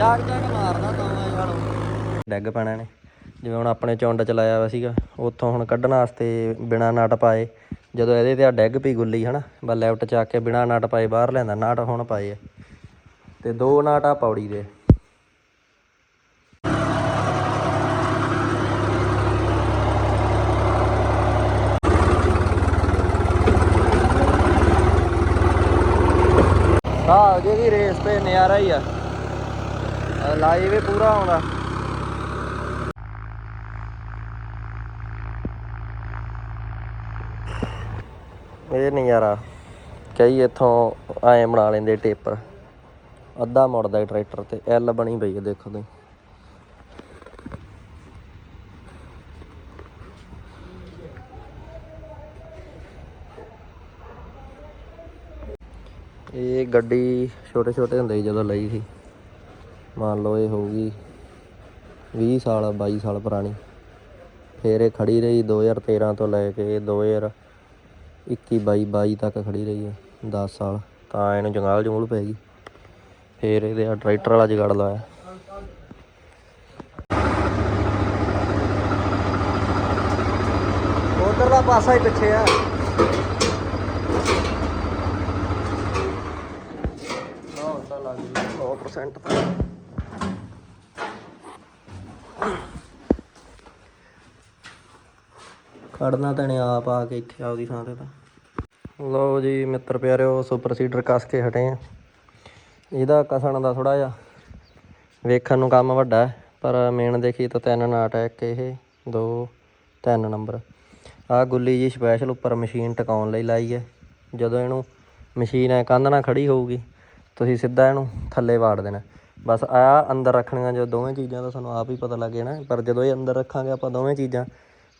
ਜਾਗ ਜਾਗ ਮਾਰਦਾ ਤਾਂ ਯਾਰ। ਡੈਗ ਪੈਣਾ ਨੇ ਜਿਵੇਂ ਹੁਣ ਆਪਣੇ ਚੁੰਡ ਚਲਾਇਆ ਵਾ ਸੀਗਾ, ਉੱਥੋਂ ਹੁਣ ਕੱਢਣ ਵਾਸਤੇ ਬਿਨਾ ਨਟ ਪਾਏ, ਜਦੋਂ ਇਹਦੇ ਤੇ ਆ ਡੈਗ ਪਈ ਗੁੱਲੀ, ਹਨਾ? ਬਸ ਲੈਫਟ ਚੱਕ ਕੇ ਬਿਨਾ ਨਟ ਪਾਏ ਬਾਹਰ ਲੈਂਦਾ ਨਟ ਹੁਣ ਪਾਏ ਆ। ਤੇ ਦੋ ਨਟ ਆ ਪੌੜੀ ਦੇ। ਹਾਂ ਜਿਹਦੀ ਰੇਸ ਤੇ ਨਜ਼ਾਰਾ ਹੀ ਆ। ਲਾਈਵ ਵੀ ਪੂਰਾ ਆਉਂਦਾ। ਇਹ ਨਜ਼ਾਰਾ, ਕਈ ਇੱਥੋਂ ਐਂ ਬਣਾ ਲੈਂਦੇ ਟੇਪਰ। ਅੱਧਾ ਮੁੜਦਾ ਟਰੈਕਟਰ ਤੇ, ਐਲ ਬਣੀ ਪਈ ਹੈ ਦੇਖੋ ਤੁਸੀਂ। ਇਹ ਗੱਡੀ ਛੋਟੇ ਛੋਟੇ ਹੁੰਦੇ ਸੀ ਜਦੋਂ ਲਈ ਸੀ। ਮੰਨ ਲਓ ਇਹ ਹੋਊਗੀ 20 ਸਾਲ 22 ਸਾਲ ਪੁਰਾਣੀ। ਫਿਰ ਇਹ ਖੜੀ ਰਹੀ 2013 ਤੋਂ ਲੈ ਕੇ 2021 22 22 ਤੱਕ ਖੜੀ ਰਹੀ ਹੈ 10 ਸਾਲ। ਤਾਂ ਇਹਨੂੰ ਜੰਗਾਲ ਜੰਗਲ ਪੈ ਗਈ। ਫਿਰ ਇਹਦੇ ਆ ਟਰੈਕਟਰ ਵਾਲਾ ਜਗੜ ਲਾਇਆ। ਉਧਰਲਾ ਪਾਸਾ ਹੀ ਪਿੱਛੇ ਆ। ਬਹੁਤ ਤਾਂ ਲੱਗ ਗਈ। 100% ਤਾਂ। ਖੜਨਾ ਤਾਂ ਆਪ ਆ ਕੇ ਇੱਥੇ ਆਪਦੀ ਥਾਂ ਤੇ ਤਾਂ। ਲਓ ਜੀ ਮਿੱਤਰ ਪਿਆਰਿਓ, ਸੁਪਰ ਸੀਡਰ ਕੱਸ ਕੇ ਹਟੇ ਆ। ਇਹਦਾ ਕਸਣ ਦਾ ਥੋੜਾ ਜਿਹਾ ਵੇਖਣ ਨੂੰ ਕੰਮ ਵੱਡਾ ਪਰ ਮੇਨ ਦੇਖੀ ਤਾਂ ਤਿੰਨ ਨਾਟ ਹੈ ਇੱਕ ਇਹ, ਦੋ, ਤਿੰਨ ਨੰਬਰ। ਆਹ ਗੁੱਲੀ ਜੀ ਸਪੈਸ਼ਲ ਉੱਪਰ ਮਸ਼ੀਨ ਟਿਕਾਉਣ ਲਈ ਲਾਈ ਹੈ। ਜਦੋਂ ਇਹਨੂੰ ਮਸ਼ੀਨ ਐ ਕੰਧ ਨਾਲ ਖੜੀ ਹੋਊਗੀ, ਤੁਸੀਂ ਸਿੱਧਾ ਇਹਨੂੰ ਥੱਲੇ ਵਾੜ ਦੇਣਾ। ਬਸ ਆ ਅੰਦਰ ਰੱਖਣੀਆਂ ਜੋ ਦੋਵੇਂ ਚੀਜ਼ਾਂ ਦਾ ਸਾਨੂੰ ਆਪ ਹੀ ਪਤਾ ਲੱਗ ਜਾਣਾ, ਪਰ ਜਦੋਂ ਇਹ ਅੰਦਰ ਰੱਖਾਂਗੇ ਆਪਾਂ ਦੋਵੇਂ ਚੀਜ਼ਾਂ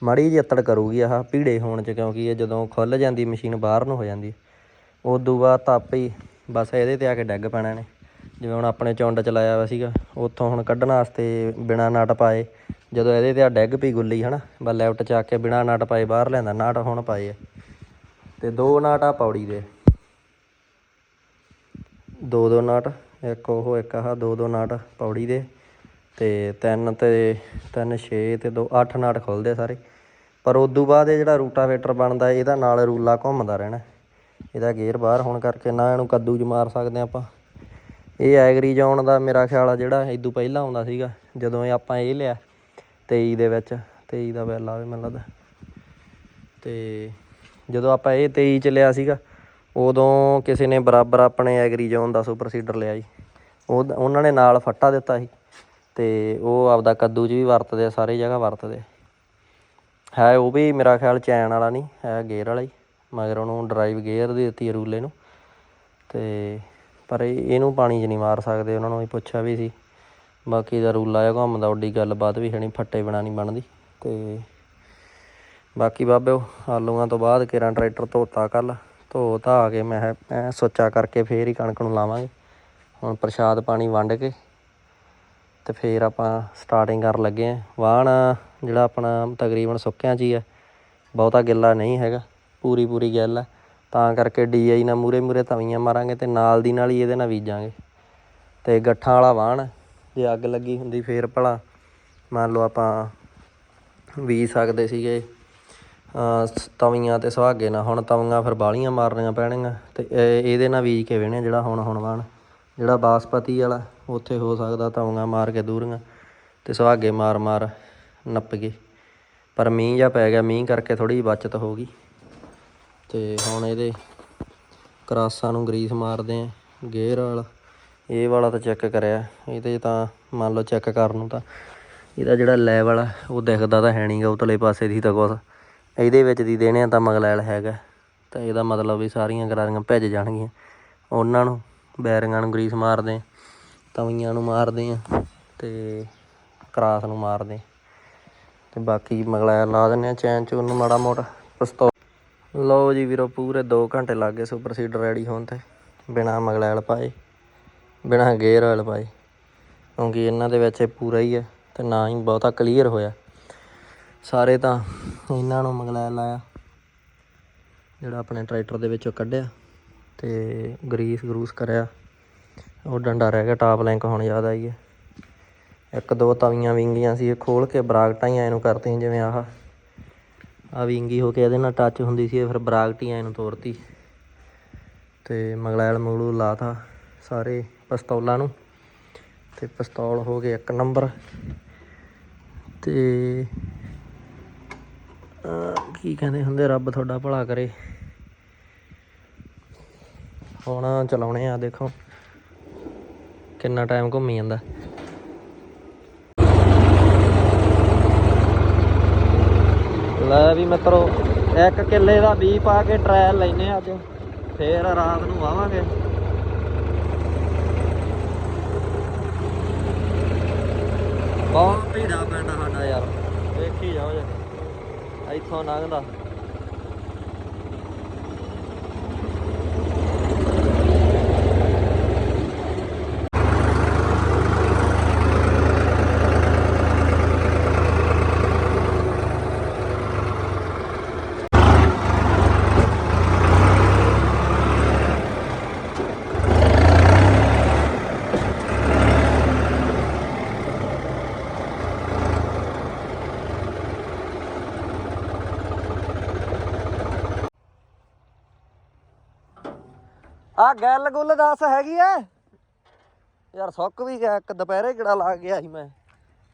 ਮਾੜੀ ਜਿਹੀ ਅੱਤੜ ਕਰੂਗੀ ਆਹ ਭੀੜੇ ਹੋਣ ਚ, ਕਿਉਂਕਿ ਇਹ ਜਦੋਂ ਖੁੱਲ ਜਾਂਦੀ ਮਸ਼ੀਨ ਬਾਹਰ ਨੂੰ ਹੋ ਜਾਂਦੀ, ਉਦੋਂ ਬਾਅਦ ਤਾਂ ਹੀ ਬਸ ਇਹਦੇ ਤੇ ਆ ਕੇ ਡੈਗ ਪੈਣਾ ਨੇ ਜਿਵੇਂ ਹੁਣ ਆਪਣੇ ਚੁੰਡ ਚਲਾਇਆ ਹੋਇਆ ਸੀਗਾ, ਉੱਥੋਂ ਹੁਣ ਕੱਢਣ ਵਾਸਤੇ ਬਿਨਾ ਨਟ ਪਾਏ, ਜਦੋਂ ਇਹਦੇ ਤੇ ਆ ਡੈਗ ਪਈ ਗੁੱਲੀ, ਹਨਾ, ਬਸ ਲੈਫਟ 'ਚ ਆ ਕੇ ਬਿਨਾ ਨਟ ਪਾਏ ਬਾਹਰ ਲੈਂਦਾ ਨਟ ਹੁਣ ਪਾਏ ਆ। ਤੇ ਦੋ ਨਟ ਆ ਪੌੜੀ ਦੇ। ਦੋ ਦੋ ਨਟ, ਇੱਕ ਉਹ, ਇੱਕ ਆਹ, ਦੋ ਦੋ ਨਟ ਪੌੜੀ ਦੇ। ਤੇ ਤਿੰਨ ਤੇ ਤਿੰਨ 6 ਤੇ ਦੋ 8 ਨਟ ਖੁੱਲਦੇ ਸਾਰੇ। ਪਰ ਉਦੋਂ ਬਾਅਦ ਇਹ ਜਿਹੜਾ ਰੂਟਾਵੇਟਰ ਬਣਦਾ, ਇਹਦਾ ਨਾਲ ਰੂਲਾ ਘੁੰਮਦਾ ਰਹਿਣਾ। ਇਹਦਾ ਗੇਅਰ ਬਾਹਰ ਹੋਣ ਕਰਕੇ ਨਾ ਇਹਨੂੰ ਕੱਦੂ 'ਚ ਮਾਰ ਸਕਦੇ ਆਪਾਂ। ਇਹ ਐਗਰੀ ਜੌਨ ਦਾ ਮੇਰਾ ਖਿਆਲ ਆ ਜਿਹੜਾ ਇਦੋਂ ਪਹਿਲਾਂ ਆਉਂਦਾ ਸੀਗਾ, ਜਦੋਂ ਇਹ ਆਪਾਂ ਇਹ ਲਿਆ 23 ਦੇ ਵਿੱਚ। 23 ਦਾ ਬਿੱਲ ਆਵੇ ਮੈਨੂੰ ਲੱਗਦਾ। ਤੇ ਜਦੋਂ ਆਪਾਂ ਇਹ 23 ਚ ਲਿਆ ਸੀਗਾ, ਉਦੋਂ ਕਿਸੇ ਨੇ ਬਰਾਬਰ ਆਪਣੇ ਐਗਰੀ ਜ਼ੋਨ ਦਾ ਸੁਪਰ ਸੀਡਰ ਲਿਆ ਜੀ। ਉਹ, ਉਹਨਾਂ ਨੇ ਨਾਲ ਫੱਟਾ ਦਿੱਤਾ ਸੀ। ਤੇ ਉਹ ਆਪਦਾ ਕੱਦੂ 'ਚ ਵੀ ਵਰਤਦੇ ਆ, ਸਾਰੇ ਜਗ੍ਹਾ ਵਰਤਦੇ ਹੈ ਉਹ ਵੀ ਮੇਰਾ ਖਿਆਲ ਚੈਨ ਵਾਲਾ ਨਹੀਂ, ਹੈ ਗੇਅਰ ਵਾਲਾ ਹੀ, ਮਗਰ ਉਹਨੂੰ ਡਰਾਈਵ ਗੇਅਰ ਦੀ ਦਿੱਤੀ ਰੂਲੇ ਨੂੰ। ਤੇ ਪਰ ਇਹ- ਇਹਨੂੰ ਪਾਣੀ 'ਚ ਨਹੀਂ ਮਾਰ ਸਕਦੇ, ਉਹਨਾਂ ਨੂੰ ਵੀ ਪੁੱਛਿਆ ਵੀ ਸੀ। ਬਾਕੀ ਦਾ ਰੂਲਾ ਆ, ਘੁੰਮਦਾ ਉੱਡੀ ਗੱਲਬਾਤ ਵੀ ਹੈ ਨਹੀਂ, ਫੱਟੇ ਬਿਨਾ ਨਹੀਂ ਬਣਦੀ। ਤੇ ਬਾਕੀ ਬਾਬਿਓ, ਆਲੂਆਂ ਤੋਂ ਬਾਅਦ ਕਿਰਾਂ ਟਰੈਕਟਰ ਧੋਤਾ ਕੱਲ, ਧੋ ਧਾ ਕੇ ਮੈਂ ਸੁੱਚਾ ਕਰਕੇ ਫੇਰ ਹੀ ਕਣਕ ਨੂੰ ਲਾਵਾਂਗੇ। ਹੁਣ ਪ੍ਰਸ਼ਾਦ ਪਾਣੀ ਵੰਡ ਕੇ ਤੇ ਫੇਰ ਆਪਾਂ ਸਟਾਰਟਿੰਗ ਕਰਨ ਲੱਗੇ ਆਂ ਵਾਹਣ ਜਿਹੜਾ ਆਪਣਾ ਤਕਰੀਬਨ ਸੁੱਕਿਆਂ 'ਚ ਹੀ ਆ, ਬਹੁਤਾ ਗਿੱਲਾ ਨਹੀਂ ਹੈਗਾ, ਪੂਰੀ ਪੂਰੀ ਗਿੱਲ ਆ। ਤਾਂ ਕਰਕੇ ਡੀਆਈ ਨਾਲ ਮੂਰੇ ਮੂਰੇ ਤਵੀਆਂ ਮਾਰਾਂਗੇ ਤੇ ਨਾਲ ਦੀ ਨਾਲ ਹੀ ਇਹਦੇ ਨਾਲ ਬੀਜਾਂਗੇ। ਤੇ ਗੱਠਾਂ ਵਾਲਾ ਵਾਹਣ, ਜੇ ਅੱਗ ਲੱਗੀ ਹੁੰਦੀ ਫੇਰ ਭਲਾ, ਮੰਨ ਲਓ ਆਪਾਂ ਬੀਜ ਸਕਦੇ ਸੀਗੇ ਸ- ਤਵੀਆਂ ਤੇ ਸੁਹਾਗੇ ਨਾਲ। ਹੁਣ ਤਵੀਆਂ ਫਿਰ ਬਾਲੀਆਂ ਮਾਰਨੀਆਂ ਪੈਣਗੀਆਂ ਤੇ ਇਹਦੇ ਨਾਲ ਬੀਜ ਕੇ ਵੇਣੇ ਜਿਹੜਾ ਹੁਣ ਹੁਣ ਵਾਣ ਜਿਹੜਾ ਬਾਸਪਤੀ ਵਾਲਾ, ਉੱਥੇ ਹੋ ਸਕਦਾ ਤਵੀਆਂ ਮਾਰ ਕੇ ਦੂਰੀਆਂ ਤੇ ਸੁਹਾਗੇ ਮਾਰ ਮਾਰ ਨੱਪ ਗਏ। ਪਰ ਮੀਂਹ ਜਾਂ ਪੈ ਗਿਆ, ਮੀਂਹ ਕਰਕੇ ਥੋੜੀ ਬਚਤ ਹੋ ਗਈ। ਤੇ ਹੁਣ ਇਹਦੇ ਕਰਾਸਾਂ ਨੂੰ ਗਰੀਸ ਮਾਰਦੇ ਆ, ਗੇਅਰ ਵਾਲਾ, ਇਹ ਵਾਲਾ ਤਾਂ ਚੈੱਕ ਕਰਿਆ। ਇਹਦੇ ਤਾਂ ਮੰਨ ਲਓ ਚੈੱਕ ਕਰਨ ਨੂੰ ਤਾਂ ਇਹਦਾ ਜਿਹੜਾ ਲੈਵਲ ਆ, ਉਹ ਦਿਖਦਾ ਤਾਂ ਹੈ ਨਹੀਂਗਾ ਉਤਲੇ ਪਾਸੇ ਦੀ ਤਾਂ ਕੁਛ। ਇਹਦੇ ਵਿੱਚ ਦੀ ਦੇਣੇ ਆ ਤਾਂ ਮਗਲੈਲ ਹੈਗਾ। ਤਾਂ ਇਹਦਾ ਮਤਲਬ ਵੀ ਸਾਰੀਆਂ ਗਰਾਰੀਆਂ ਭਿੱਜ ਜਾਣਗੀਆਂ। ਉਹਨਾਂ ਨੂੰ ਬੈਰਿੰਗਾਂ ਨੂੰ ਗਰੀਸ ਮਾਰਦੇ ਆ, ਤਵੀਆਂ ਨੂੰ ਮਾਰਦੇ ਆ ਤੇ ਕਰਾਸ ਨੂੰ ਮਾਰਦੇ ਆ। ਤੇ ਬਾਕੀ ਮਗਲੈਲ ਲਾ ਦਿੰਦੇ ਆ ਚੈਨ ਚੂਨ ਉਹਨੂੰ ਮਾੜਾ ਮੋਟਾ ਪਸਤੋ ਲਓ ਜੀ ਵੀਰੋ, ਪੂਰੇ 2 ਘੰਟੇ ਲੱਗ ਗਏ ਸੁਪਰ ਸੀਡਰ ਰੈਡੀ ਹੋਣ ਤੇ, ਬਿਨਾ ਮਗਲੈਲ ਪਾਏ, ਬਿਨਾ ਗੇਅਰ ਆਇਲ ਪਾਏ, ਕਿਉਂਕਿ ਇਹਨਾਂ ਦੇ ਵਿੱਚ ਇਹ ਪੂਰਾ ਹੀ ਹੈ ਤੇ ਨਾ ਹੀ ਬਹੁਤਾ ਕਲੀਅਰ ਹੋਇਆ। ਸਾਰੇ ਤਾਂ ਇਹਨਾਂ ਨੂੰ ਮਗਲੈਲ ਲਾਇਆ, ਜਿਹੜਾ ਆਪਣੇ ਟਰੈਕਟਰ ਦੇ ਵਿੱਚੋਂ ਕੱਢਿਆ। ਤੇ ਗਰੀਸ ਗਰੂਸ ਕਰਿਆ। ਉਹ ਡੰਡਾ ਰਹਿ ਗਿਆ, ਟਾਪ ਲਿੰਕ ਹੁਣ ਯਾਦ ਆਈ ਹੈ ਇੱਕ ਦੋ ਤਵੀਆਂ ਵਿੰਗੀਆਂ ਸੀ, ਇਹ ਖੋਲ ਕੇ ਬਰਾਕਟਾਂ ਨੂੰ ਕਰਤੀਆਂ ਜਿਵੇਂ ਆਹ। ਆ ਵਿੰਗੀ ਹੋ ਕੇ ਇਹਦੇ ਨਾਲ ਟੱਚ ਹੁੰਦੀ ਸੀ, ਇਹ ਫਿਰ ਬਰਾਕਟੀਆਂ ਇਹਨੂੰ ਤੋੜਤੀ ਤੇ ਮਗਲੈਲ ਮੂਲੂ ਲਾਤਾ ਸਾਰੇ ਪਿਸਤੌਲਾਂ ਨੂੰ। ਤੇ ਪਿਸਤੌਲ ਹੋ ਗਏ ਇੱਕ ਨੰਬਰ। ਤੇ ਕੀ ਕਹਿੰਦੇ ਹੁੰਦੇ, ਰੱਬ ਤੁਹਾਡਾ ਭਲਾ ਕਰੇ। ਹੁਣ ਚਲਾਉਣੇ ਆ, ਦੇਖੋ। ਕਿੰਨਾ ਟਾਈਮ ਘੁੰਮੀ ਜਾਂਦਾ। ਲੈ ਵੀ ਮਿੱਤਰੋ, ਇੱਕ ਕਿੱਲੇ ਦਾ ਬੀ ਪਾ ਕੇ ਟਰਾਇਲ ਲੈਨੇ ਅੱਜ। ਫੇਰ ਰਾਤ ਨੂੰ ਆਵਾਂਗੇ। ਬਹੁਤ ਭੀੜਾ ਪੈਂਦਾ ਸਾਡਾ ਯਾਰ। ਵੇਖੀ ਜਾਓ ਜੇ। ਇੱਥੋਂ ਲੰਘਦਾ। ਆ ਗੱਲ ਗੁੱਲ ਦੱਸ ਹੈਗੀ ਐ। ਯਾਰ ਸੁੱਕ ਵੀ ਗਿਆ ਇੱਕ ਦੁਪਹਿਰੇ ਕਿਹੜਾ ਲੱਗ ਗਿਆ ਸੀ ਮੈਂ।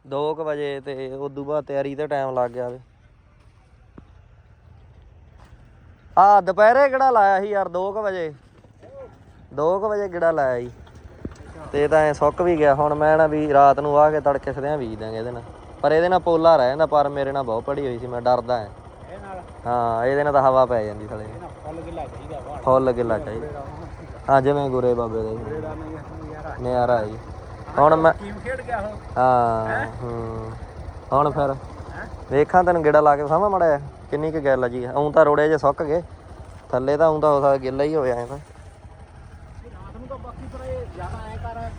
2 ਵਜੇ ਤੇ ਉਦੋਂ ਬਾਅਦ ਤਿਆਰੀ ਤੇ ਟਾਈਮ ਲੱਗ ਗਿਆ ਵੇ। ਆ ਦੁਪਹਿਰੇ ਕਿਹੜਾ ਲਾਇਆ ਸੀ ਯਾਰ 2 ਵਜੇ। 2 ਵਜੇ ਕਿਹੜਾ ਲਾਇਆ ਸੀ। ਤੇ ਤਾਂ ਐ ਸੁੱਕ ਵੀ ਗਿਆ ਹੁਣ ਮੈਂ ਨਾ ਵੀ ਰਾਤ ਨੂੰ ਆ ਕੇ ਤੜਕੇ ਸਦਿਆਂ ਬੀਜ ਦਾਂਗੇ ਇਹਦੇ ਨਾਲ। ਪਰ ਇਹਦੇ ਨਾਲ ਪੋਲਾ ਰਹਿ ਜਾਂਦਾ ਪਰ ਮੇਰੇ ਨਾਲ ਬਹੁਤ ਪੜੀ ਹੋਈ ਸੀ ਮੈਂ ਡਰਦਾ ਐ। ਹਾਂ ਇਹਦੇ ਨਾਲ ਤਾਂ ਹਵਾ ਪੈ ਜਾਂਦੀ ਥਲੇ ਫੁੱਲ ਗਿੱਲਾ ਚਾਹੀਦਾ ਫੁੱਲ ਗਿੱਲਾ ਚਾਹੀਦਾ। ਹਾਂ ਜਿਵੇਂ ਗੁਰੇ ਬਾਬੇ ਦੇ ਨਹੀਂ ਯਾਰ ਨਿਆਰਾ ਜੀ। ਹੁਣ ਮੈਂ ਟੀਮ ਖੇਡ ਗਿਆ ਉਹ ਹਾਂ ਹੂੰ? ਹੁਣ ਫਿਰ ਵੇਖਾਂ ਤੈਨੂੰ ਗੇੜਾ ਲਾ ਕੇ ਸਾਵਾ ਮੜਿਆ ਕਿੰਨੀ ਕੁ ਗੱਲ ਆ ਜੀ। ਉਂ ਤਾਂ ਰੋੜੇ ਜੇ ਸੁੱਕ ਗਏ। ਥੱਲੇ ਤਾਂ ਉਂ ਤਾਂ ਹੋ ਸਕਦਾ ਗਿੱਲਾ ਹੀ ਹੋਇਆ ਐ ਤਾਂ।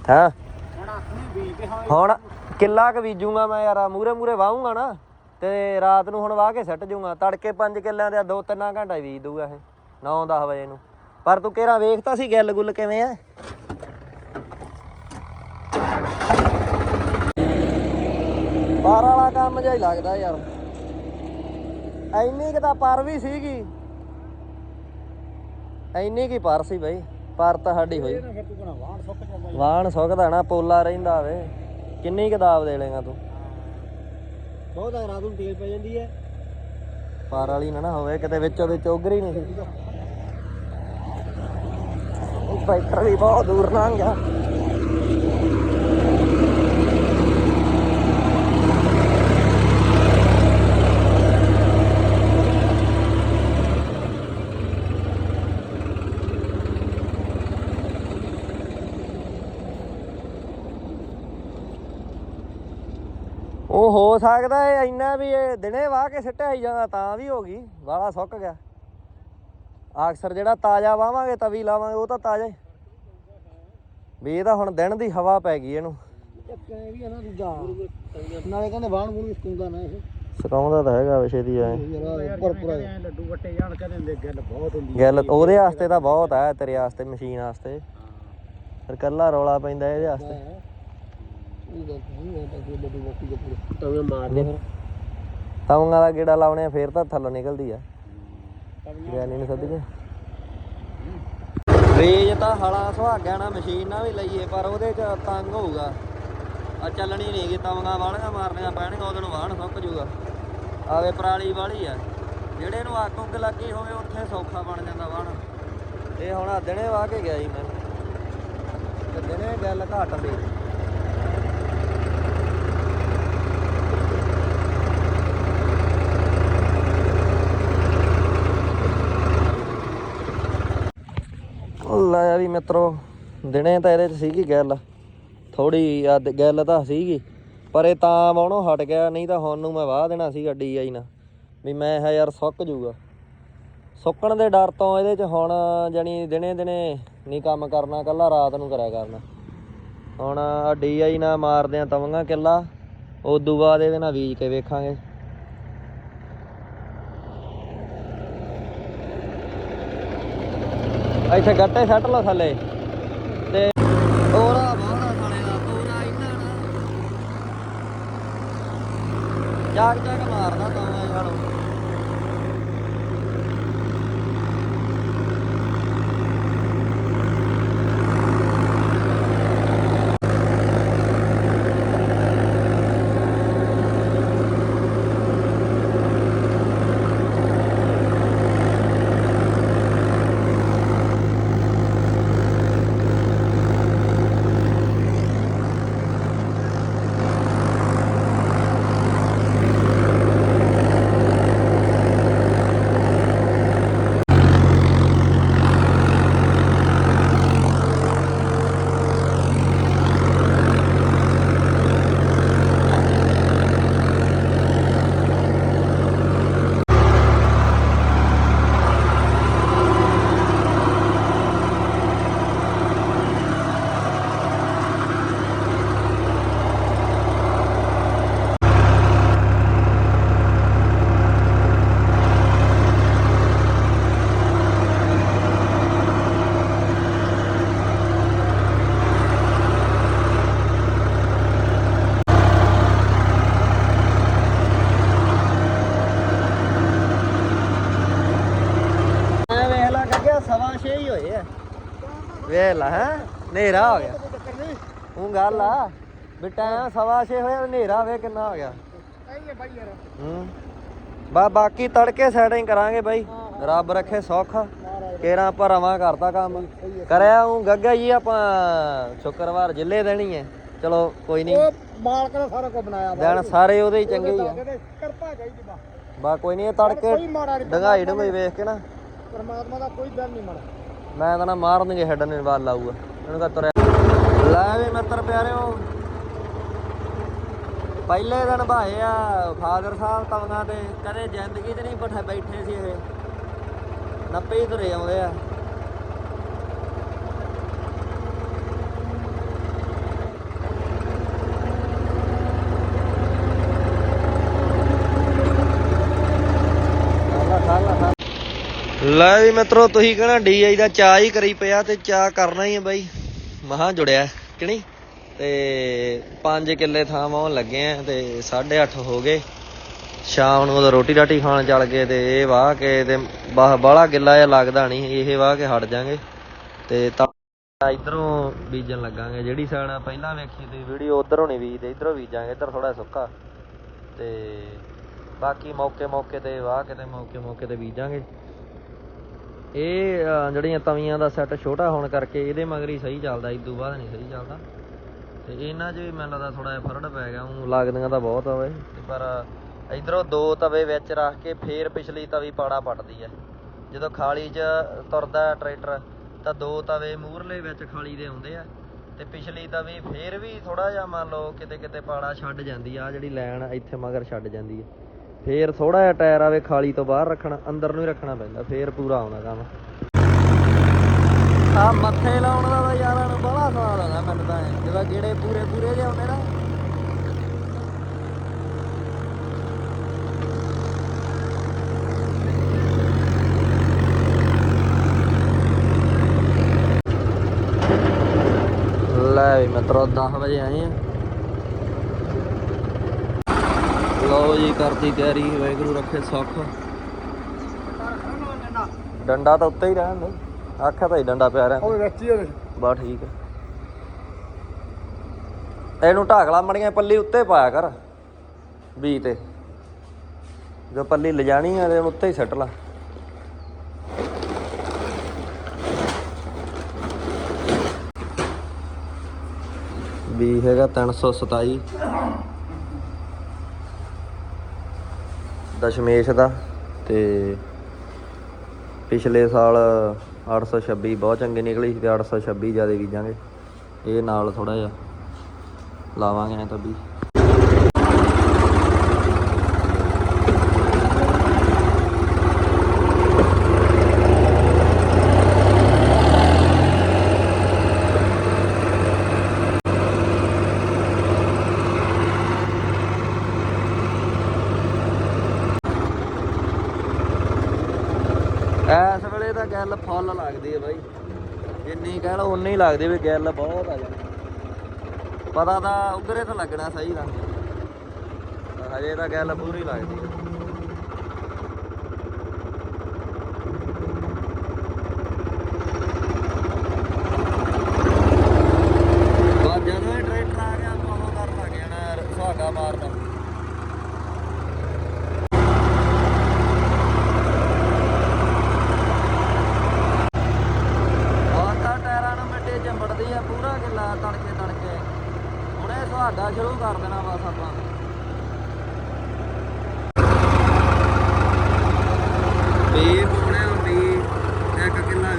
ਹਾਂ? ਹੁਣ ਹੁਣ ਕਿੱਲਾ ਕ ਬੀਜੂਗਾ ਮੈਂ ਯਾਰ ਮੂਰੇ ਮੂਰੇ ਵਾਹੂੰਗਾ ਨਾ। ਤੇ ਰਾਤ ਨੂੰ ਹੁਣ ਵਾਹ ਕੇ ਸੱਟ ਜੂਗਾ। ਤੜਕੇ 5 ਕਿੱਲਿਆਂ ਦੇ 2-3 ਘੰਟਾ ਬੀਜ ਦੂਗਾ ਇਹ। 9-10 ਵਜੇ ਨੂੰ। ਪਰ ਤੂੰ ਕਿਹੜਾ ਵੇਖਤਾ ਸੀ ਗੱਲ ਗੁੱਲ ਕਿਵੇਂ ਆ? ਪਾਰ ਵਾਲਾ ਕੰਮ ਜਿਹਾ ਹੀ ਲੱਗਦਾ ਯਾਰ। ਐਨੀ ਕਿ ਤਾਂ ਪਰ ਵੀ ਸੀਗੀ। ਐਨੀ ਕੀ ਪਰ ਸੀ ਬਈ ਪਰ ਤਾਂ ਸਾਡੀ ਹੋਈ। ਵਾਹਣ ਸੁੱਕਦਾ ਨਾ ਪੋਲਾ ਰਹਿੰਦਾ ਵੇ। ਕਿੰਨੀ ਕਿਤਾਬ ਦੇ ਲੇਗਾ ਤੂੰ। ਬਹੁਤ ਰਾਤ ਨੂੰ ਤੇਲ ਪੈ ਜਾਂਦੀ ਹੈ। ਪਾਰ ਵਾਲੀ ਨਾ ਨਾ ਹੋਵੇ ਕਿਤੇ ਵਿੱਚੋਂ ਵਿੱਚ ਉਗਰੀ ਨਹੀਂ ਟਰੈਕਟਰ ਵੀ ਬਹੁਤ ਦੂਰ ਲੰਘ ਗਿਆ ਉਹ ਹੋ ਸਕਦਾ ਹੈ ਇੰਨਾ ਵੀ ਇਹ ਦਿਨੇ ਵਾਹ ਕੇ ਸਿੱਟਿਆ ਹੀ ਜਾਂਦਾ ਤਾਂ ਵੀ ਹੋ ਗਈ, ਵਾਲਾ ਸੁੱਕ ਗਿਆ। ਅਕਸਰ ਜਿਹੜਾ ਤਾਜ਼ਾ ਵਾਵਾਂਗੇ ਤਵੀ ਲਾਵਾਂਗੇ ਉਹ ਤਾਂ ਤਾਜ਼ਾ ਹੀ। ਵੀ ਇਹ ਤਾਂ ਹੁਣ ਦਿਨ ਦੀ ਹਵਾ ਪੈ ਗਈ ਇਹਨੂੰ। ਐ ਵੀ ਹੈ ਨਾ ਦੂਜਾ। ਨਾਲੇ ਕਹਿੰਦੇ ਵਾਹਣ ਵੂਣ ਵੀ ਸਕੂੰਦਾ ਨਾ ਇਹ। ਸਕਾਉਂਦਾ ਤਾਂ ਹੈਗਾ ਵਿਸ਼ੇ ਦੀ ਐ। ਯਾਰ ਉੱਪਰ ਪੂਰਾ ਲੱਡੂ ਵੱਟੇ ਜਾਣ ਕਹਿੰਦੇ ਗੱਲ ਬਹੁਤ ਹੁੰਦੀ ਗੱਲ ਉਹਦੇ ਵਾਸਤੇ ਤਾਂ ਬਹੁਤ ਹੈ ਤੇਰੇ ਵਾਸਤੇ ਮਸ਼ੀਨ ਵਾਸਤੇ। ਫਿਰ ਕੱਲਾ ਰੌਲਾ ਪੈਂਦਾ ਇਹਦੇ ਵਾਸਤੇ। ਇਹ ਤਵੇਂ ਮਾਰਦੇ ਫਿਰ ਤਵੰਗਾਂ ਦਾ ਗੇੜਾ ਲਾਉਣੇ ਆ, ਫੇਰ ਤਾਂ ਥੱਲੋਂ ਨਿਕਲਦੀ ਆ। ਗਿਆਨੀ ਨੂੰ ਸੱਦ ਕੇ। ਵੇਜ ਤਾਂ ਹਲਾ ਸੁਹਾਗਿਆ ਨਾ, ਮਸ਼ੀਨ ਨਾਲ ਵੀ ਲਈਏ, ਪਰ ਉਹਦੇ ਚ ਤੰਗ ਹੋਊਗਾ। ਆ ਚੱਲਣੀ ਨਹੀਂ ਗੀ ਤਵੰਗਾਂ ਵਾਲੀਆਂ ਮਾਰਨੀਆਂ ਪੈਣਗੀਆਂ ਉਹਦੇ ਨੂੰ ਵਾਹਣ ਸੁੱਕ ਜੂਗਾ। ਆਵੇ ਪਰਾਲੀ ਵਾਲੀ ਆ। ਜਿਹੜੇ ਨੂੰ ਅੱਗ ਉੱਗ ਲੱਗੀ ਹੋਵੇ, ਉੱਥੇ ਸੌਖਾ ਬਣ ਜਾਂਦਾ ਵਾਹਣ। ਇਹ ਹੁਣ ਦਿਨੇ ਵਾਹ ਕੇ ਗਿਆ ਜੀ ਮੈਂ। ਦਿਨੇ ਗੱਲ ਘੱਟ ਦੀ ਉਹ ਵੀ ਮਿੱਤਰੋ, ਦਿਨੇ ਤਾਂ ਇਹਦੇ ਚ ਸੀਗੀ ਗੱਲ। ਥੋੜੀ ਆ ਦ- ਗੱਲ ਤਾਂ ਸੀਗੀ, ਪਰ ਇਹ ਤਾਂ ਵਾਉਣੋਂ ਹਟ ਗਿਆ, ਨਹੀਂ ਤਾਂ ਹੁਣ ਨੂੰ ਮੈਂ ਵਾਹ ਦੇਣਾ ਸੀ ਗੱਡੀ ਆਈ ਨਾ, ਵੀ ਮੈਂ ਹੈ ਯਾਰ ਸੁੱਕ ਜੂਗਾ। ਸੁੱਕਣ ਦੇ ਡਰ ਤੋਂ ਇਹਦੇ ਚ ਹੁਣ ਜਣੀ ਦਿਨੇ ਦਿਨੇ ਨਹੀਂ ਕੰਮ ਕਰਨਾ, ਕੱਲਾ ਰਾਤ ਨੂੰ ਕਰਿਆ ਕਰਨਾ। ਹੁਣ ਆ ਡੀਆਈ ਨਾਲ ਮਾਰਦੇ ਆ ਤਵੰਗਾ ਕਿੱਲਾ, ਉਦੋਂ ਬਾਅਦ ਇਹਦੇ ਨਾਲ ਬੀਜ ਕੇ ਵੇਖਾਂਗੇ। ਇੱਥੇ ਗੱਟੇ ਸੱਟ ਲਾ ਥੱਲੇ। ਤੇ ਉਹਦਾ ਬਾਹਰਾ ਸਾਲੇ ਦਾ ਤੋਰਾ ਇੰਨਾ ਨਾ ਜਾਗ ਜਾਗ ਮਾਰਦਾ ਹਨੇਰਾ ਹੋ ਗਿਆ। ਉਹ ਗੱਲ ਆ ਵੀ ਟਾਈਮ ਸਵਾ ਛੇ ਹੋਇਆ ਹਨੇਰਾ ਵੇ ਕਿੰਨਾ ਹੋ ਗਿਆ? ਹੂੰ। ਬਾ ਬਾਕੀ ਤੜਕੇ ਸੈਟਿੰਗ ਕਰਾਂਗੇ ਬਾਈ। ਰੱਬ ਰੱਖੇ ਸੌਖ। ਕੇਰਾਂ ਭਰਾਵਾਂ ਕਰਤਾ ਕੰਮ। ਕਰਿਆ ਉਹ ਗੱਗਾ ਜੀ ਆਪਾਂ ਸ਼ੁੱਕਰਵਾਰ ਜ਼ਿਲ੍ਹੇ ਦੇਣੀ ਹੈ। ਚਲੋ ਕੋਈ ਨਹੀਂ। ਉਹ ਮਾਲਕ ਨੇ ਸਾਰਾ ਕੁਝ ਬਣਾਇਆ ਦਿਨ ਸਾਰੇ ਉਹਦੇ ਹੀ ਚੰਗੇ ਹੀ ਆ। ਕਿਰਪਾ ਚਾਹੀਦੀ ਬਾ ਬਾ ਕੋਈ ਨਹੀਂ ਤੜਕੇ ਡੰਗਾਈ ਡੰਗਾਈ ਵੇਖ ਕੇ ਨਾ। ਪਰਮਾਤਮਾ ਦਾ ਕੋਈ ਦਿਨ ਨਹੀਂ ਮਾੜਾ। ਮੈਂ ਤਾਂ ਨਾ ਮਾਰਨਗੇ ਹੈਡ ਨੇ ਬਾਲ ਲਾਊਗਾ। ਇਹਨੂੰ ਕਹ ਤੁਰਿਆ। ਲੈ ਵੀ ਮਿੱਤਰ ਪਿਆਰਿਓ, ਪਹਿਲੇ ਦਿਨ ਭਾਏ ਆ ਫਾਦਰ ਸਾਹਿਬ ਤਵੀਆਂ ਤੇ, ਕਦੇ ਜ਼ਿੰਦਗੀ 'ਚ ਨਹੀਂ ਬੈਠੇ ਬੈਠੇ ਸੀ ਇਹ। ਨੱਪੇ ਹੀ ਤੁਰੇ ਆਉਂਦੇ ਆ। ਲੈ ਵੀ ਮਿੱਤਰੋ, ਤੁਸੀਂ ਕਹਣਾ ਡੀਆਈ ਦਾ ਚਾਹ ਹੀ ਕਰੀ ਪਿਆ ਤੇ ਚਾਹ ਕਰਨਾ ਹੀ ਹੈ ਬਾਈ। ਮਹਾ ਜੁੜਿਆ ਕਿ ਨਹੀਂ? ਤੇ 5 ਕਿੱਲੇ ਥਾਂ ਵਾਉਣ ਲੱਗੇ ਆ ਤੇ 8:30 ਹੋ ਗਏ। ਸ਼ਾਮ ਨੂੰ ਉਦੋਂ ਰੋਟੀ ਰਾਟੀ ਖਾਣ ਚੱਲ ਗਏ ਤੇ ਇਹ ਵਾਹ ਕੇ ਤੇ ਬਾਹ ਗਿੱਲਾ ਜਿਹਾ ਲੱਗਦਾ ਨਹੀਂ, ਇਹ ਵਾਹ ਕੇ ਹਟ ਜਾਾਂਗੇ। ਤੇ ਤਾਂ ਇਧਰੋਂ ਬੀਜਣ ਲੱਗਾਂਗੇ। ਜਿਹੜੀ ਸਾਈਡ ਪਹਿਲਾਂ ਵੇਖੀ ਤੇ ਵੀਡੀਓ ਉਧਰੋਂ ਨਹੀਂ ਬੀਜਦੇ ਇਧਰੋਂ ਬੀਜਾਂਗੇ, ਇਧਰ ਥੋੜਾ ਸੁੱਕਾ। ਤੇ ਬਾਕੀ ਮੌਕੇ ਮੌਕੇ ਤੇ ਵਾਹ ਕੇ ਤੇ ਮੌਕੇ ਮੌਕੇ ਤੇ ਬੀਜਾਂਗੇ। ਇਹ ਜਿਹੜੀਆਂ ਤਵੀਆਂ ਦਾ ਸੈੱਟ ਛੋਟਾ ਹੋਣ ਕਰਕੇ ਇਹਦੇ ਮਗਰ ਹੀ ਸਹੀ ਚੱਲਦਾ ਇਦੋਂ ਬਾਅਦ ਨਹੀਂ ਸਹੀ ਚੱਲਦਾ। ਤੇ ਇਹਨਾਂ 'ਚ ਵੀ ਮੈਨੂੰ ਲੱਗਦਾ ਥੋੜਾ ਜਿਹਾ ਫਰੜ ਪੈ ਗਿਆ ਉਹ ਲੱਗਦੀਆਂ ਤਾਂ ਬਹੁਤ ਆ ਪਰ ਇਧਰੋਂ ਦੋ ਤਵੇ ਵਿੱਚ ਰੱਖ ਕੇ ਫੇਰ ਪਿਛਲੀ ਤਵੀ ਪਾੜਾ ਪੱਟਦੀ ਹੈ ਜਦੋਂ ਖਾਲੀ 'ਚ ਤੁਰਦਾ ਟਰੈਕਟਰ, ਤਾਂ ਦੋ ਤਵੇ ਮੂਹਰਲੇ ਵਿੱਚ ਖਾਲੀ ਦੇ ਆਉਂਦੇ ਆ। ਤੇ ਪਿਛਲੀ ਤਵੀ ਫੇਰ ਵੀ ਥੋੜਾ ਜਿਹਾ ਮੰਨ ਲਓ ਕਿਤੇ ਕਿਤੇ ਪਾੜਾ ਛੱਡ ਜਾਂਦੀ ਆ ਜਿਹੜੀ ਲਾਈਨ ਇੱਥੇ ਮਗਰ ਛੱਡ ਜਾਂਦੀ ਹੈ ਫੇਰ ਥੋੜਾ ਜਿਹਾ ਟਾਇਰ ਆਵੇ ਖਾਲੀ ਤੋਂ ਬਾਹਰ ਰੱਖਣਾ, ਅੰਦਰ ਨੂੰ ਹੀ ਰੱਖਣਾ ਪੈਂਦਾ, ਫੇਰ ਪੂਰਾ ਆਉਂਦਾ ਕੰਮ। ਆ ਮੱਥੇ ਲਾਉਣ ਦਾ ਤਾਂ ਯਾਰਾਂ ਨੂੰ ਬੜਾ ਸਵਾਦ ਆਉਂਦਾ ਮੈਨੂੰ ਤਾਂ ਜਦੋਂ ਜਿਹੜੇ ਪੂਰੇ ਪੂਰੇ ਜਿਹੇ ਹੁੰਦੇ ਨਾ। ਲੈ ਵੀ ਮਿੱਤਰੋ 10 ਵਜੇ ਆਏ ਆ। ਲਓ ਜੀ ਕਰਤੀ ਤਿਆਰੀ ਵਾਹਿਗੁਰੂ ਰੱਖੇ ਸੁੱਖ। ਡੰਡਾ ਤਾਂ ਉੱਤੇ ਹੀ ਰਹਿਣ ਦੇ। ਆਖਿਆ ਤਾਂ ਹੀ ਡੰਡਾ ਪਿਆ ਰਹਿਣ ਉਹ ਵਿੱਚ ਹੀ ਹੋਵੇ। ਬਾ ਠੀਕ ਹੈ। ਇਹਨੂੰ ਢਾਕਲਾ ਮੜੀਆਂ ਪੱਲੀ ਉੱਤੇ ਪਾਇਆ ਕਰ। ਵੀ ਤੇ। ਜੋ ਪੱਲੀ ਲਿਜਾਣੀ ਆ ਤੇ ਉੱਤੇ ਹੀ ਸੱਟ ਲਾ। ਵੀ ਹੈਗਾ 327 ਦਸ਼ਮੇਸ਼ ਦਾ ਤੇ ਪਿਛਲੇ ਸਾਲ 826 ਬਹੁਤ ਚੰਗੀ ਨਿਕਲੀ ਸੀ ਤੇ 826 ਜ਼ਿਆਦਾ ਬੀਜਾਂਗੇ। ਇਹ ਨਾਲ ਥੋੜਾ ਜਿਹਾ ਲਾਵਾਂਗੇ ਤਾਂ ਵੀ ਐਸ ਵੇਲੇ ਤਾਂ ਗੱਲ ਫੁੱਲ ਲੱਗਦੀ ਹੈ ਬਾਈ ਜਿੰਨੀ ਕਹਿ ਲਓ ਉਨੀ ਹੀ ਲੱਗਦੀ ਵੀ ਗੱਲ ਬਹੁਤ ਆ ਜਾਣੀ ਪਤਾ ਤਾਂ ਉਧਰੇ ਤਾਂ ਲੱਗਣਾ ਸਹੀ ਦਾ। ਹਜੇ ਤਾਂ ਗੱਲ ਪੂਰੀ ਲੱਗਦੀ ਹੈ ਬਸ ਜਦੋਂ ਇਹ ਟਰੈਕਟਰ ਆ ਗਿਆ ਆਪਾਂ ਉਹ ਕਰਨ ਲੱਗ ਜਾਣਾ ਸੁਹਾਗਾ ਮਾਰਨਾ ਆਹ ਤਾਂ ਟਾਇਰਾਂ ਨੂੰ ਮਿੱਟੀ ਚੰਬੜਦੀ ਆ ਪੂਰਾ ਗਿੱਲਾ ਤੜਕੇ ਤੜਕੇ ਸੁਹਾਗਾ ਸ਼ੁਰੂ ਕਰ ਦੇਣਾ ਬਸ ਆਪਾਂ। ਇੱਕ ਕਿੱਲਾ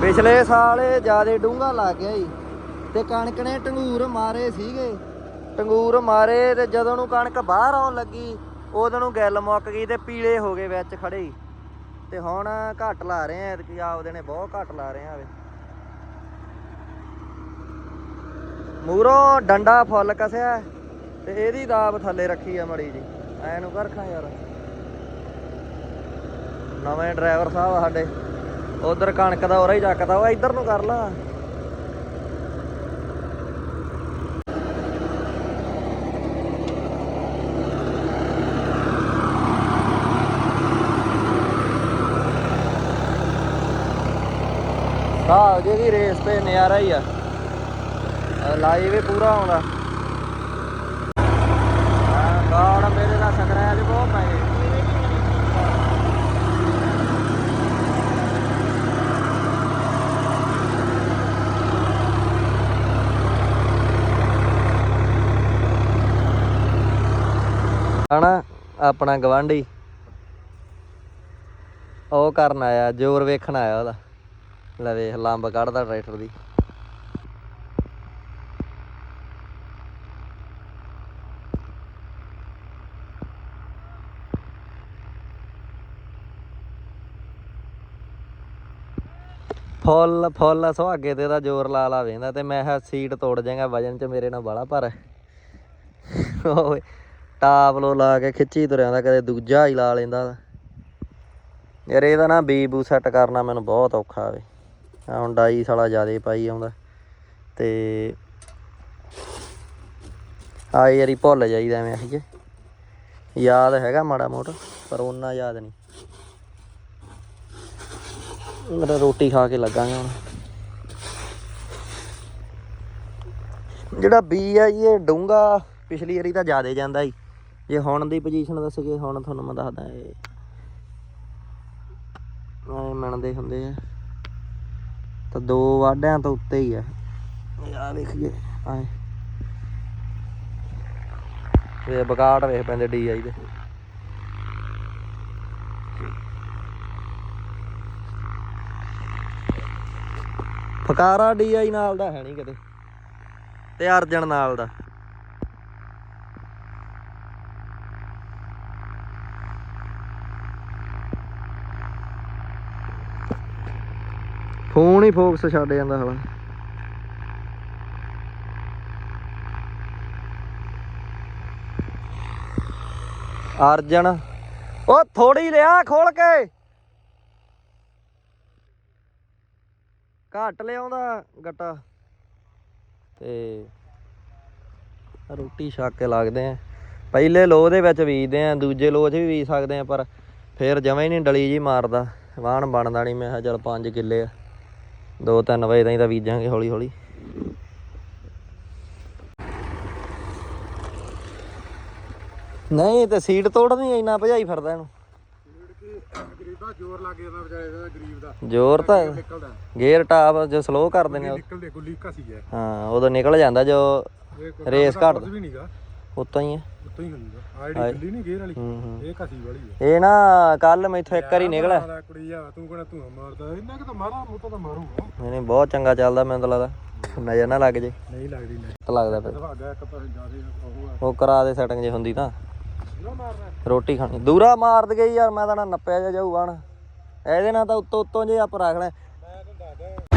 ਪਿਛਲੇ ਸਾਲ ਇਹ ਜਿਆਦੇ ਡੂੰਘਾ ਲੱਗ ਗਿਆ ਜੀ ਤੇ ਕਣਕ ਨੇ ਟੰਗੂਰ ਮਾਰੇ ਸੀਗੇ। ਟੰਗੂਰ ਮਾਰੇ ਤੇ ਜਦੋਂ ਨੂੰ ਕਣਕ ਬਾਹਰ ਆਉਣ ਲੱਗੀ ਉਦੋਂ ਨੂੰ ਗਿੱਲ ਮੁੱਕ ਗਈ ਤੇ ਪੀਲੇ ਹੋ ਗਏ ਵਿੱਚ ਖੜੇ। ਹੀ ਤੇ ਹੁਣ ਘੱਟ ਲਾ ਰਹੇ ਆ ਕਿ ਆਪਦੇ ਨੇ ਬਹੁਤ ਘੱਟ ਲਾ ਰਹੇ ਆ ਵੇ। ਮੂਰੋਂ, ਡੰਡਾ ਫੁੱਲ ਕਸਿਆ ਤੇ ਇਹਦੀ ਦਾਬ ਥੱਲੇ ਰੱਖੀ ਆ ਮੜੀ ਜੀ। ਐ ਨੂੰ ਕਰ ਖਾਂ ਯਾਰ। ਨਵੇਂ ਡਰਾਈਵਰ ਸਾਹਿਬ ਸਾਡੇ। ਉਧਰ ਕਣਕ ਦਾ ਉਰਾ ਹੀ ਚੱਕਦਾ ਉਹ ਇੱਧਰ ਨੂੰ ਕਰ ਲਾ ਆਹ ਜਿਹਦੀ ਨਜ਼ਾਰਾ ਹੀ ਆ। ਲਾਈਵ ਵੀ ਪੂਰਾ ਆਉਂਦਾ। ਹਾਂ ਗਾੜ ਮੇਰੇ ਦਾ ਸਕਰੈਚ ਬਹੁਤ ਪਏ ਗਏ ਹਣਾ ਆਪਣਾ ਗਵਾਂਢੀ ਉਹ ਕਰਨ ਆਇਆ, ਜ਼ੋਰ ਵੇਖਣ ਆਇਆ ਉਹਦਾ। ਲੈ ਵੇਖ, ਲੰਬ ਕੱਢਦਾ ਟਰੈਕਟਰ ਦੀ। ਫੁੱਲ ਫੁੱਲ ਸੁਹਾਗੇ ਤੇ ਦਾ ਜ਼ੋਰ ਲਾ ਲਾ ਵੇਂਦਾ ਤੇ ਮੈਂ ਕਿਹਾ ਸੀਟ ਤੋੜ ਜਾਏਗਾ, ਵਜਨ ਚ ਮੇਰੇ ਨਾਲ ਬਾਲਾ ਪਰ ਓਏ, ਟਾਪ ਲੋ ਲਾ ਕੇ ਖਿੱਚੀ ਤੁਰਿਆਂ ਦਾ, ਕਦੇ ਦੂਜਾ ਹੀ ਲਾ ਲੈਂਦਾ। ਯਾਰ ਇਹਦਾ ਨਾ ਬੀ ਬੂ ਸੈੱਟ ਕਰਨਾ ਮੈਨੂੰ ਬਹੁਤ ਔਖਾ ਵੇ। ਹੁਣ ਡਾਈ ਸਾਲਾ ਜ਼ਿਆਦੇ ਪਾਈ ਆਉਂਦਾ। ਤੇ ਆ ਯਾਰੀ ਭੁੱਲ ਜਾਈਦਾ ਐਵੇਂ ਆਹੀ ਯਾਦ ਹੈਗਾ ਮਾੜਾ ਮੋਟਾ, ਪਰ ਉਹਨਾਂ ਯਾਦ ਨਹੀਂ। ਮੇਰਾ ਰੋਟੀ ਖਾ ਕੇ ਲੱਗਾਂਗੇ ਹੁਣ। ਜਿਹੜਾ ਬੀ ਆ ਜੀ, ਇਹ ਡੂੰਗਾ ਪਿਛਲੀ ਵਾਰੀ ਤਾਂ ਜ਼ਿਆਦਾ ਜਾਂਦਾ ਸੀ। ਜੇ ਹੁਣ ਦੀ ਪੋਜੀਸ਼ਨ ਦੱਸਗੇ ਹੁਣ ਤੁਹਾਨੂੰ ਮੈਂ ਦੱਸਦਾ, ਇਹ ਐ ਮੰਨਦੇ ਹੁੰਦੇ ਆ। ਤਾਂ ਦੋ ਵਾਢਿਆਂ ਤੋਂ ਉੱਤੇ ਹੀ ਆ। ਆ ਵੇਖੀਏ ਐ ਇਹ ਬਗਾੜ ਵੇਖ ਪੈਂਦੇ ਡੀਆਈ ਦੇ। ਫਕਾਰਾ ਡੀਆਈ ਨਾਲ ਦਾ ਹੈ ਨਹੀਂ ਕਿਤੇ। ਤੇ ਅਰਜਨ ਨਾਲ ਦਾ। ਫੋਨ ਹੀ ਫੋਕਸ ਛੱਡ ਜਾਂਦਾ ਹਲਾ ਅਰਜਨ ਉਹ ਥੋੜੀ ਲਿਆ ਖੋਲ ਕੇ। ਘੱਟ ਲਿਆਉਂਦਾ ਗੱਟਾ। ਤੇ ਰੋਟੀ ਛੱਕ ਕੇ ਲੱਗਦੇ ਆ। ਪਹਿਲੇ ਲੋਹ ਦੇ ਵਿੱਚ ਬੀਜਦੇ ਆ, ਦੂਜੇ ਲੋਹ 'ਚ ਵੀ ਬੀਜ ਸਕਦੇ ਆ, ਪਰ ਫੇਰ ਜਮਾ ਹੀ ਨਹੀਂ ਡਲੀ ਜੀ ਮਾਰਦਾ। ਵਾਹਣ ਬਣਦਾ ਨਹੀਂ, ਮੈਂ ਕਿਹਾ ਚਲ 5 ਕਿੱਲੇ ਆ। 2-3 ਵਜੇ ਤਾਈਂ ਤਾਂ ਬੀਜਾਂਗੇ ਹੌਲੀ ਹੌਲੀ ਨਹੀਂ ਤੇ ਸੀਟ ਤੋੜਨੀ ਇੰਨਾ ਭਜਾਈ ਫਿਰਦਾ ਇਹਨੂੰ। ਗਰੀਬਾ ਜ਼ੋਰ ਲੱਗ ਜਾਂਦਾ ਵਿਚਾਰੇ ਦਾ ਗਰੀਬ ਦਾ ਜ਼ੋਰ ਤਾਂ ਗੇਅਰ ਟਾਪ ਜੋ ਸਲੋ ਕਰਦੇ ਨੇ ਉਹ- ਨਿਕਲਦੇ ਗੁੱਲੀ ਘਸੀ ਹੈ ਹਾਂ ਉਦੋਂ ਨਿਕਲ ਜਾਂਦਾ ਜੋ ਰੇਸ ਘੱਟ ਵੀ ਨਹੀਂਗਾ ਉਤੋਂ ਹੀ ਹੈ ਉੱਤੋਂ ਹੀ ਹੁੰਦਾ। ਆਈਡੀ ਗੁੱਲੀ ਨਹੀਂ ਗੇਰ ਵਾਲੀ ਹੂੰ ਹੂੰ। ਇਹ ਘਸੀ ਵਾਲੀ ਹੈ ਇਹ ਨਾ ਕੱਲ ਮੈਥੋਂ ਇੱਕ ਵਾਰੀ ਨਿਕਲਿਆ। ਮਾਰਾ ਕੁੜੀ ਆ ਤੂੰ ਕਿਹੜਾ ਤੂੰ ਮਾਰਦਾ? ਇੰਨਾ ਕਿ ਤਾਂ ਮਾਰਾ ਮੂੰਹ ਤਾਂ ਮਾਰੂਗਾ। ਨਹੀਂ ਨਹੀਂ ਬਹੁਤ ਚੰਗਾ ਚੱਲਦਾ ਮੈਨੂੰ ਤਾਂ ਲੱਗਦਾ। ਨਜ਼ਰ ਨਾ ਲੱਗ ਜੇ। ਨਹੀਂ ਲੱਗਦੀ ਨਹੀਂ। ਤਾਂ ਲੱਗਦਾ ਫਿਰ। ਇੱਕ ਪਾਸੇ ਉਹ ਕਰਾ ਦੇ ਸੈਟਿੰਗ ਜੇ ਹੁੰਦੀ ਤਾਂ। ਰੋਟੀ ਖਾਣੀ। ਦੂਰਾ ਮਾਰ ਗਈ ਯਾਰ ਮੈਂ ਤਾਂ ਨਾ ਨੱਪਿਆ ਜਾ ਜਾਊ ਹਣ। ਇਹਦੇ ਨਾਲ ਤਾਂ ਉੱਤੋਂ ਉੱਤੋਂ ਜੇ ਆਪ ਰੱਖ ਲੈ ਮੈਂ ਤੁਹਾਨੂੰ ਦੱਸਦਾ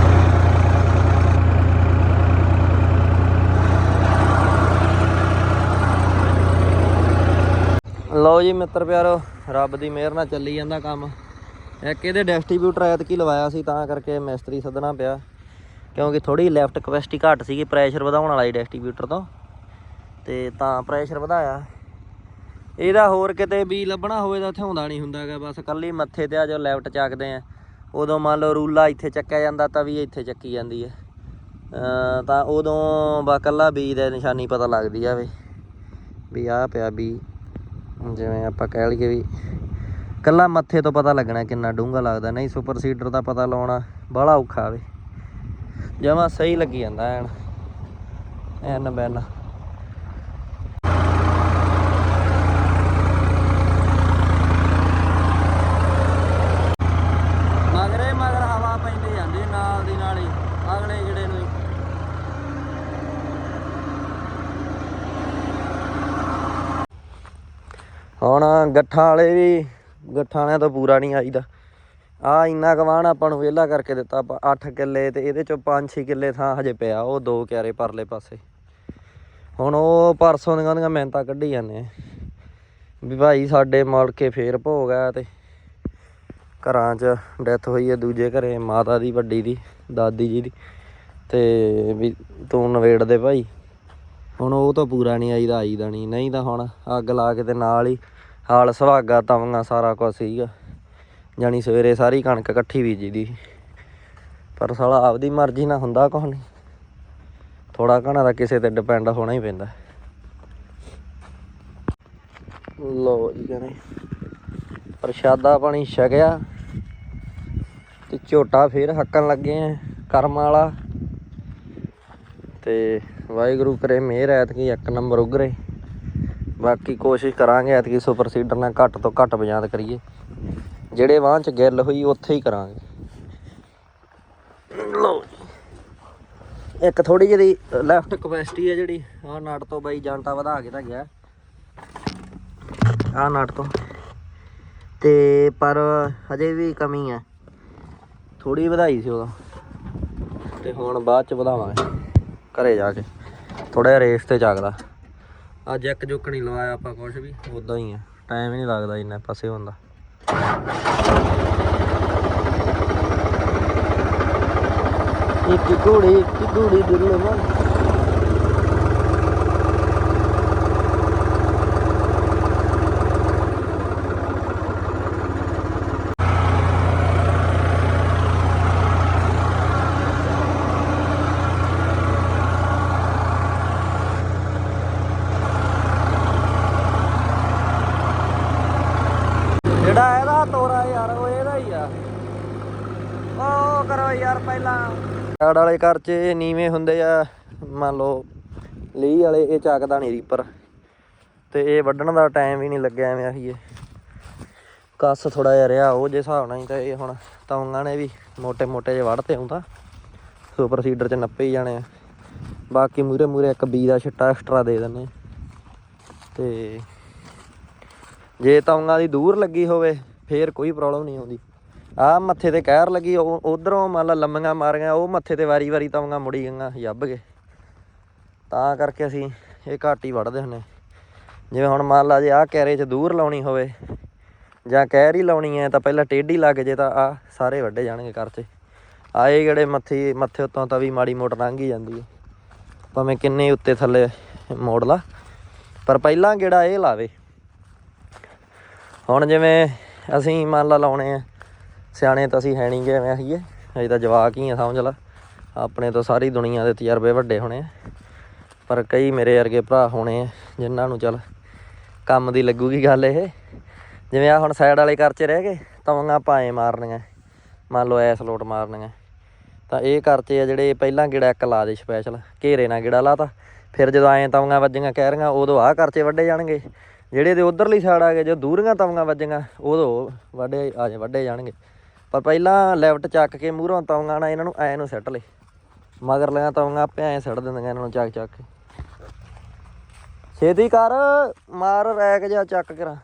ਲਓ ਜੀ ਮਿੱਤਰ ਪਿਆਰੋ, ਰੱਬ ਦੀ ਮਿਹਰ ਨਾਲ ਚੱਲੀ ਜਾਂਦਾ ਕੰਮ। ਇੱਕ ਇਹਦੇ ਡਿਸਟ੍ਰੀਬਿਊਟਰ ਐਤਕੀ ਲਵਾਇਆ ਸੀ, ਤਾਂ ਕਰਕੇ ਮਿਸਤਰੀ ਸੱਦਣਾ ਪਿਆ। ਕਿਉਂਕਿ ਥੋੜੀ ਲੈਫਟ ਕਪੈਸਿਟੀ ਘੱਟ ਸੀਗੀ ਪ੍ਰੈਸ਼ਰ ਵਧਾਉਣ ਵਾਲਾ ਸੀ ਡਿਸਟ੍ਰੀਬਿਊਟਰ ਤੋਂ। ਤੇ ਤਾਂ ਪ੍ਰੈਸ਼ਰ ਵਧਾਇਆ। ਇਹਦਾ ਹੋਰ ਕਿਤੇ ਵੀ ਲੱਭਣਾ ਹੋਵੇ ਤਾਂ ਥਿਆਉਂਦਾ ਨਹੀਂ ਹੁੰਦਾਗਾ ਬਸ ਕੱਲੀ ਮੱਥੇ ਤੇ ਆ ਜੋ ਲੈਫਟ ਚੱਕਦੇ ਆ। ਉਦੋਂ ਮੰਨ ਲਓ ਰੂਲਾ ਇੱਥੇ ਚੱਕਿਆ ਜਾਂਦਾ, ਤਾਂ ਵੀ ਇੱਥੇ ਚੱਕੀ ਜਾਂਦੀ ਹੈ ਤਾਂ ਉਦੋਂ ਬਾ ਕੱਲਾ ਬੀ ਦਾ ਨਿਸ਼ਾਨੀ ਪਤਾ ਲੱਗਦੀ ਆ ਵੀ ਵੀ ਆ ਪਿਆ ਬੀ। ਜਿਵੇਂ ਆਪਾਂ ਕਹਿ ਲਈਏ ਵੀ ਕੱਲਾ ਮੱਥੇ ਤੋਂ ਪਤਾ ਲੱਗਣਾ ਕਿੰਨਾ ਡੂੰਘਾ ਲੱਗਦਾ, ਨਹੀਂ ਸੁਪਰ ਸੀਡਰ ਦਾ ਪਤਾ ਲਾਉਣਾ ਬੜਾ ਔਖਾ ਵੇ। ਜਮਾ ਸਹੀ ਲੱਗੀ ਜਾਂਦਾ ਐਨ ਐਨ ਬੈਨ ਮਗਰੇ ਮਗਰ ਹਵਾ ਪੈਂਦੀ ਜਾਂਦੀ ਨਾਲ ਦੀ ਨਾਲ ਹੀ ਅਗਲੇ ਜਿਹੜੇ ਨੂੰ ਹੀ। ਹੁਣ ਗੱਠਾਂ ਵਾਲੇ ਵੀ, ਗੱਠਾਂ ਵਾਲਿਆਂ ਤੋਂ ਪੂਰਾ ਨਹੀਂ ਆਈਦਾ। ਆ ਇੰਨਾ ਕਵਾਣ ਆਪਾਂ ਨੂੰ ਵਿਹਲਾ ਕਰਕੇ ਦਿੱਤਾ 8 ਕਿੱਲੇ ਤੇ ਇਹਦੇ ਚੋਂ 5-6 ਕਿੱਲੇ ਥਾਂ ਹਜੇ ਪਿਆ, ਉਹ ਦੋ ਕਿਆਰੇ ਪਰਲੇ ਪਾਸੇ। ਹੁਣ ਉਹ ਪਰਸੋਂ ਦੀਆਂ ਦੀਆਂ ਮਿਹਨਤਾਂ ਕੱਢੀ ਜਾਂਦੇ ਆ। ਵੀ ਭਾਈ ਸਾਡੇ ਮੁੜ ਕੇ ਫੇਰ ਭੋਗ ਆ ਤੇ ਘਰਾਂ 'ਚ ਡੈਥ ਹੋਈ ਹੈ ਦੂਜੇ ਘਰੇ, ਮਾਤਾ ਦੀ, ਵੱਡੀ ਦੀ, ਦਾਦੀ ਜੀ ਦੀ। ਤੇ ਵੀ ਤੂੰ ਨਵੇੜ ਦੇ ਭਾਈ। ਹੁਣ ਉਹ ਤਾਂ ਪੂਰਾ ਨਹੀਂ ਆਈਦਾ ਆਈਦਾ ਨਹੀਂ। ਨਹੀਂ ਤਾਂ ਹੁਣ ਅੱਗ ਲਾ ਕੇ ਤੇ ਨਾਲ ਹੀ ਹਾਲ ਸੁਹਾਗਾ ਤਵੀਆਂ ਸਾਰਾ ਕੁਝ ਸੀਗਾ। ਜਾਣੀ ਸਵੇਰੇ ਸਾਰੀ ਕਣਕ ਇਕੱਠੀ ਬੀਜੀ ਦੀ ਪਰ ਸਾਲਾ ਆਪਦੀ ਮਰਜ਼ੀ ਨਾਲ ਹੁੰਦਾ ਕੁਛ ਨਹੀਂ ਥੋੜਾ ਘਣਾ ਤਾਂ ਕਿਸੇ ਤੇ ਡਿਪੈਂਡ ਹੋਣਾ ਹੀ ਪੈਂਦਾ। ਲੋ ਜੀ ਕਰੇ ਪ੍ਰਸ਼ਾਦਾ ਪਾਣੀ ਛਕਿਆ ਤੇ ਝੋਟਾ ਫੇਰ ਹੱਕਣ ਲੱਗੇ ਆ ਕਰਮ ਵਾਲਾ। ਤੇ ਵਾਹਿਗੁਰੂ ਕਰੇ ਮਿਹਰ, ਐਤਕੀ ਇੱਕ ਨੰਬਰ ਉਗਰੇ। ਬਾਕੀ ਕੋਸ਼ਿਸ਼ ਕਰਾਂਗੇ ਐਤਕੀ ਸੁਪਰ ਸੀਡਰ ਨਾਲ ਘੱਟ ਤੋਂ ਘੱਟ ਬਜਾਤ ਕਰੀਏ। ਜਿਹੜੇ ਵਾਹਨ ਚ ਗਿੱਲ ਹੋਈ, ਉੱਥੇ ਹੀ ਕਰਾਂਗੇ। ਲਓ ਇੱਕ ਥੋੜੀ ਜਿਹੀ ਲੈਫਟ ਕਪੈਸਿਟੀ ਹੈ ਜਿਹੜੀ, ਆਹ ਨਟ ਤੋਂ ਬਾਈ ਜਾਂਟਾ ਵਧਾ ਕੇ ਤਾਂ ਗਿਆ। ਆਹ ਨਟ ਤੋਂ। ਤੇ ਪਰ ਹਜੇ ਵੀ ਕਮੀ ਹੈ ਥੋੜੀ ਵਧਾਈ ਸੀ ਉਹਦਾ ਤੇ ਹੁਣ ਬਾਅਦ ਚ ਵਧਾਵਾਂਗੇ। ਘਰੇ ਜਾ ਕੇ। ਥੋੜਾ ਜਿਹਾ ਰੇਸ ਤੇ ਚੱਕਦਾ ਅੱਜ ਇੱਕ ਜੁੱਕ ਨਹੀਂ ਲਵਾਇਆ ਆਪਾਂ ਕੁਝ ਵੀ। ਉਦਾਂ ਹੀ ਆ। ਟਾਈਮ ਹੀ ਨਹੀਂ ਲੱਗਦਾ ਇੰਨਾ ਪਾਸੇ ਹੁੰਦਾ ਇੱਕ ਘੋੜੇ ਇੱਕ ਘੋੜੇ ਦੁਰਲਭਾ ਜਿਹੜਾ ਇਹਦਾ ਤੋਰਾ ਯਾਰ ਉਹ ਇਹਦਾ ਹੀ ਆ ਉਹ ਕਰੋ ਯਾਰ ਪਹਿਲਾਂ ਝਾੜ ਵਾਲੇ ਘਰ 'ਚ ਇਹ ਨੀਵੇਂ ਹੁੰਦੇ ਆ, ਮੰਨ ਲਓ ਲੀਹ ਵਾਲੇ, ਇਹ ਚੱਕਦਾ ਨਹੀਂ ਰੀਪਰ। ਤੇ ਇਹ ਵੱਢਣ ਦਾ ਟਾਈਮ ਵੀ ਨਹੀਂ ਲੱਗਿਆ ਐਵੇਂ ਆਹੀਏ ਕੱਸ ਥੋੜਾ ਜਿਹਾ ਰਿਹਾ ਉਹ ਜੇ ਹਿਸਾਬ ਨਾਲ ਹੀ ਤਾਂ ਇਹ ਹੁਣ ਤੌਂਗਾ ਨੇ ਵੀ ਮੋٹے-ਮੋٹے ਜੇ ਵੜਤੇ ਆਉਂਦਾ ਸੁਪਰ ਸੀਡਰ 'ਚ ਨੱਪੇ ਹੀ ਜਾਣੇ ਆ। ਬਾਕੀ ਮੂਰੇ ਮੂਰੇ ਇੱਕ ਬੀ ਦਾ ਛਿੱਟਾ ਐਕਸਟਰਾ ਦੇ ਦਿੰਨੇ ਤੇ ਜੇ ਤੌਂਗਾ ਦੀ ਦੂਰ ਲੱਗੀ ਹੋਵੇ, ਫੇਰ ਕੋਈ ਪ੍ਰੋਬਲਮ ਨਹੀਂ ਆਉਂਦੀ। ਆ ਮੱਥੇ ਤੇ ਕਹਿਰ ਲੱਗੀ, ਉਹ ਉਧਰੋਂ ਮੰਨ ਲਾ ਲੰਮੀਆਂ ਮਾਰੀਆਂ, ਉਹ ਮੱਥੇ ਤੇ ਵਾਰੀ ਵਾਰੀ ਤਵੰਗਾਂ ਮੁੜੀ ਗਈਆਂ ਯੱਬ ਗਏ। ਤਾਂ ਕਰਕੇ ਅਸੀਂ ਇਹ ਘੱਟ ਹੀ ਵੜਦੇ ਹੁੰਨੇ ਜਿਵੇਂ ਹੁਣ ਮੰਨ ਲਾ ਜੇ ਆਹ ਕੈਰੇ 'ਚ ਦੂਰ ਲਾਉਣੀ ਹੋਵੇ, ਜਾਂ ਕਹਿਰ ਹੀ ਲਾਉਣੀ ਹੈ, ਤਾਂ ਪਹਿਲਾਂ ਟੇਢੀ ਲੱਗ ਜੇ, ਤਾਂ ਆ ਸਾਰੇ ਵੱਡੇ ਜਾਣਗੇ ਘਰ 'ਚ। ਆਏ ਜਿਹੜੇ ਮੱਥੇ ਮੱਥੇ ਉੱਤੋਂ ਤਾਂ ਵੀ ਮਾੜੀ ਮੋਟ ਲੰਘ ਹੀ ਜਾਂਦੀ ਹੈ। ਭਾਵੇਂ ਕਿੰਨੇ ਉੱਤੇ ਥੱਲੇ ਮੋੜ ਲਾ, ਪਰ ਪਹਿਲਾਂ ਗੇੜਾ ਇਹ ਲਾਵੇ। ਹੁਣ ਜਿਵੇਂ ਅਸੀਂ ਮੰਨ ਲਾ ਲਾਉਣੇ ਆ ਸਿਆਣੇ ਤਾਂ ਅਸੀਂ ਹੈ ਨਹੀਂ ਗਏ ਐਵੇਂ ਆਹੀਏ ਅਜੇ ਤਾਂ ਜਵਾਕ ਹੀ ਆ, ਸਮਝ ਲਾ। ਆਪਣੇ ਤੋਂ ਸਾਰੀ ਦੁਨੀਆ ਦੇ ਤਜਰਬੇ ਵੱਡੇ ਹੋਣੇ ਆ। ਪਰ ਕਈ ਮੇਰੇ ਵਰਗੇ ਭਰਾ ਹੋਣੇ ਆ, ਜਿਨ੍ਹਾਂ ਨੂੰ ਚੱਲ ਕੰਮ ਦੀ ਲੱਗੂਗੀ ਗੱਲ ਇਹ। ਜਿਵੇਂ ਆ ਹੁਣ ਸਾਈਡ ਵਾਲੇ ਘਰ 'ਚ ਰਹਿ ਗਏ ਤਵੀਆਂ ਪਾਏ ਮਾਰਨੀਆਂ। ਮੰਨ ਲਓ ਐਸ ਲੋਟ ਮਾਰਨੀਆਂ। ਤਾਂ ਇਹ ਘਰ 'ਚ ਆ ਜਿਹੜੇ ਪਹਿਲਾਂ ਗੇੜਾ ਇੱਕ ਲਾ ਦੇ ਸਪੈਸ਼ਲ ਘੇਰੇ ਨਾਲ ਗੇੜਾ ਲਾਤਾ ਫਿਰ ਜਦੋਂ ਐਂ ਤਵੀਆਂ ਵੱਜੀਆਂ ਕਹਿ ਰਹੀਆਂ ਉਦੋਂ ਆਹ ਘਰ 'ਚ ਵੱਡੇ ਜਾਣਗੇ। ਜਿਹੜੇ ਦੇ ਉਧਰਲੀ ਸਾਈਡ ਆ ਗਏ, ਜੋ ਦੂਰੀਆਂ ਤਵੀਆਂ ਵੱਜੀਆਂ, ਉਦੋਂ ਵੱਡੇ ਆ ਜਾ ਵੱਡੇ ਜਾਣਗੇ। ਪਰ ਪਹਿਲਾਂ ਲੈਫਟ ਚੱਕ ਕੇ ਮੂਹਰੋਂ ਤਵੀਆਂ ਨਾ ਇਹਨਾਂ ਨੂੰ, ਐ ਨੂੰ ਸੱਟ ਲੈ। ਮਗਰ ਲਿਆ ਤਵੀਆਂ ਆਪੇ ਐ ਸੱਟ ਦਿੰਦੀਆਂ ਇਹਨਾਂ ਨੂੰ ਚੱਕ ਚੱਕ ਕੇ। ਛੇਤੀ ਕਰ, ਮਾਰ ਰੈਕ ਜਾ ਚੱਕ ਕਰਾਂ।